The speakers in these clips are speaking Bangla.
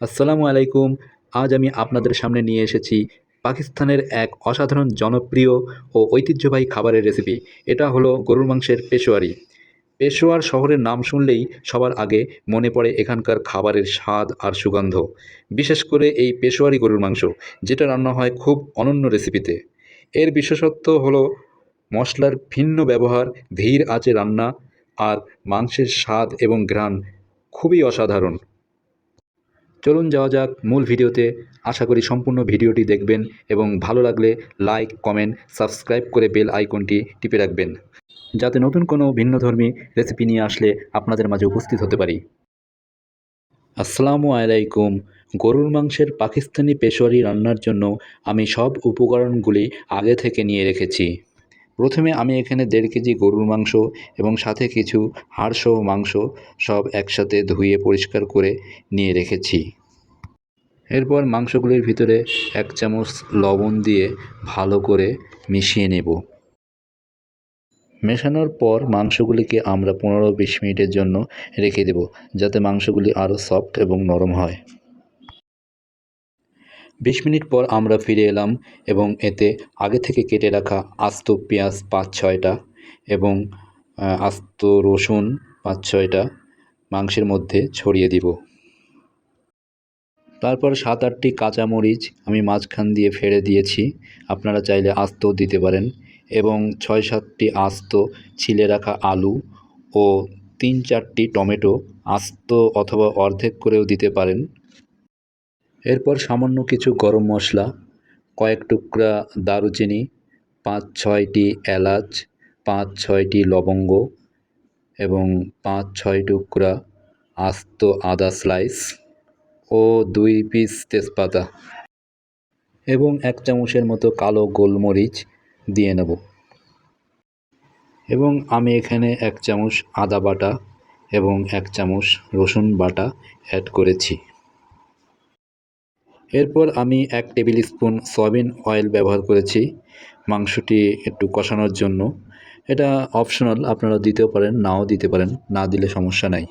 আসসালামু আলাইকুম। আজ আমি আপনাদের সামনে নিয়ে এসেছি পাকিস্তানের এক অসাধারণ জনপ্রিয় ও ঐতিহ্যবাহী খাবারের রেসিপি এটা হলো গরুর মাংসের পেশোয়ারি। পেশোয়ার শহরের নাম শুনলেই সবার আগে মনে পড়ে এখানকার খাবারের স্বাদ আর সুগন্ধ। বিশেষ করে এই পেশোয়ারি গরুর মাংস, যেটা রান্না হয় খুব অনন্য রেসিপিতে এর বিশেষত্ব হলো মশলার ভিন্ন ব্যবহার, ধীর আঁচে রান্না আর মাংসের স্বাদ এবং ঘ্রাণ খুবই অসাধারণ। চলুন যাওয়া যাক মূল ভিডিওতে। আশা করি সম্পূর্ণ ভিডিওটি দেখবেন এবং ভালো লাগলে লাইক, কমেন্ট, সাবস্ক্রাইব করে বেল আইকনটি টিপে রাখবেন। যাতে নতুন কোনো ভিন্নধর্মী রেসিপি নিয়ে আসলে আপনাদের মাঝে উপস্থিত হতে পারি। আসসালামু আলাইকুম। গরুর মাংসের পাকিস্তানি পেশোয়ারি রান্নার জন্য আমি সব উপকরণগুলি আগে থেকে নিয়ে রেখেছি। প্রথমে আমি এখানে দেড় কেজি গরুর মাংস এবং সাথে কিছু হাড়সহ মাংস সব একসাথে ধুয়ে পরিষ্কার করে নিয়ে রেখেছি। এরপর মাংসগুলির ভিতরে এক চামচ লবণ দিয়ে ভালো করে মিশিয়ে নেব। মেশানোর পর মাংসগুলিকে আমরা পনেরো বিশ মিনিটের জন্য রেখে দেব, যাতে মাংসগুলি আরও সফট এবং নরম হয়। বিশ মিনিট পর আমরা ফিরে এলাম এবং এতে আগে থেকে কেটে রাখা আস্ত পেঁয়াজ পাঁচ ছয়টা এবং আস্ত রসুন পাঁচ ছয়টা মাংসের মধ্যে ছড়িয়ে দিব। তারপর সাত আটটি কাঁচামরিচ আমি মাঝখান দিয়ে ফেড়ে দিয়েছি। আপনারা চাইলে আস্তও দিতে পারেন এবং ছয় সাতটি আস্ত ছিলে রাখা আলু ও তিন চারটি টমেটো আস্ত অথবা অর্ধেক করেও দিতে পারেন। এরপর সামান্য কিছু গরম মশলা, কয়েক টুকরা দারুচিনি, পাঁচ ছয়টি এলাচ, পাঁচ ছয়টি লবঙ্গ এবং পাঁচ ছয় টুকরা আস্ত আদা স্লাইস ও দুই পিস তেজপাতা এবং এক চামচের মতো কালো গোলমরিচ দিয়ে নেব। এবং আমি এখানে এক চামচ আদা বাটা এবং এক চামচ রসুন বাটা অ্যাড করেছি। এরপর আমি এক টেবিল স্পুন সয়াবিন অয়েল ব্যবহার করেছি। মাংসটি একটু কষানোর জন্য। এটা অপশনাল, আপনারা দিতেও পারেন, নাও দিতে পারেন, না দিলে সমস্যা নাই।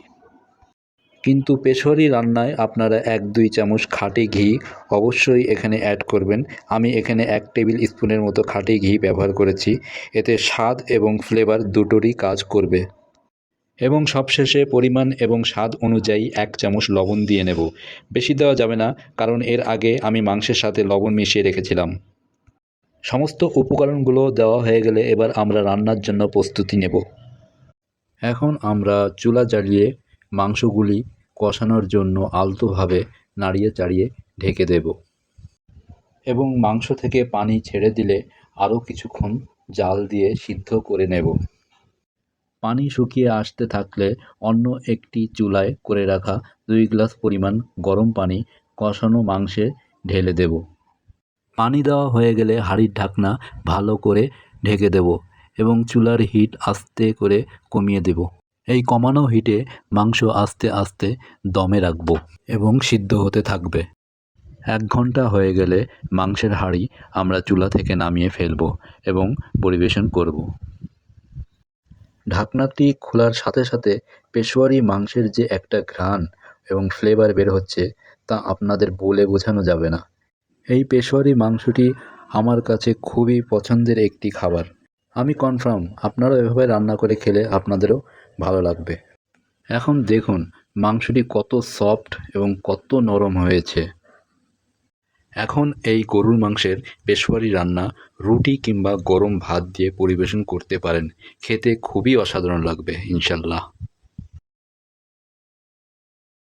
কিন্তু পেশোয়ারি রান্নায় আপনারা এক, দুই চামচ খাঁটি ঘি অবশ্যই এখানে অ্যাড করবেন। আমি এখানে এক টেবিল স্পুনের মতো খাঁটি ঘি ব্যবহার করেছি। এতে স্বাদ এবং ফ্লেভার দুটোরই কাজ করবে। এবং সবশেষে পরিমাণ এবং স্বাদ অনুযায়ী এক চামচ লবণ দিয়ে নেব। বেশি দেওয়া যাবে না, কারণ এর আগে আমি মাংসের সাথে লবণ মিশিয়ে রেখেছিলাম। সমস্ত উপকরণগুলো দেওয়া হয়ে গেলে এবার আমরা রান্নার জন্য প্রস্তুতি নেব। এখন আমরা চুলা জ্বালিয়ে মাংসগুলি কষানোর জন্য আলতোভাবে নাড়িয়ে চাড়িয়ে ঢেকে দেব। এবং মাংস থেকে পানি ছেড়ে দিলে আরও কিছুক্ষণ জাল দিয়ে সিদ্ধ করে নেব। পানি শুকিয়ে আসতে থাকলে অন্য একটি চুলায় করে রাখা দুই গ্লাস পরিমাণ গরম পানি কষানো মাংসে ঢেলে দেব। পানি দেওয়া হয়ে গেলে হাঁড়ির ঢাকনা ভালো করে ঢেকে দেব এবং চুলার হিট আস্তে করে কমিয়ে দেব। এই কমানো হিটে মাংস আস্তে আস্তে দমে রাখব এবং সিদ্ধ হতে থাকবে। এক ঘণ্টা হয়ে গেলে মাংসের হাঁড়ি আমরা চুলা থেকে নামিয়ে ফেলব এবং পরিবেশন করব। ঢাকনাটি খোলার সাথে সাথে পেশোয়ারি মাংসের যে একটা ঘ্রাণ এবং ফ্লেভার বের হচ্ছে, তা আপনাদের বলে বোঝানো যাবে না। এই পেশোয়ারি মাংসটি আমার কাছে খুবই পছন্দের একটি খাবার। আমি কনফার্ম আপনারাও এভাবে রান্না করে খেলে আপনাদেরও ভালো লাগবে। এখন দেখুন, মাংসটি কত সফট এবং কত নরম হয়েছে। এখন এই গরুর মাংসের পেশোয়ারি রান্না রুটি কিংবা গরম ভাত দিয়ে পরিবেশন করতে পারেন। খেতে খুবই অসাধারণ লাগবে ইনশাল্লাহ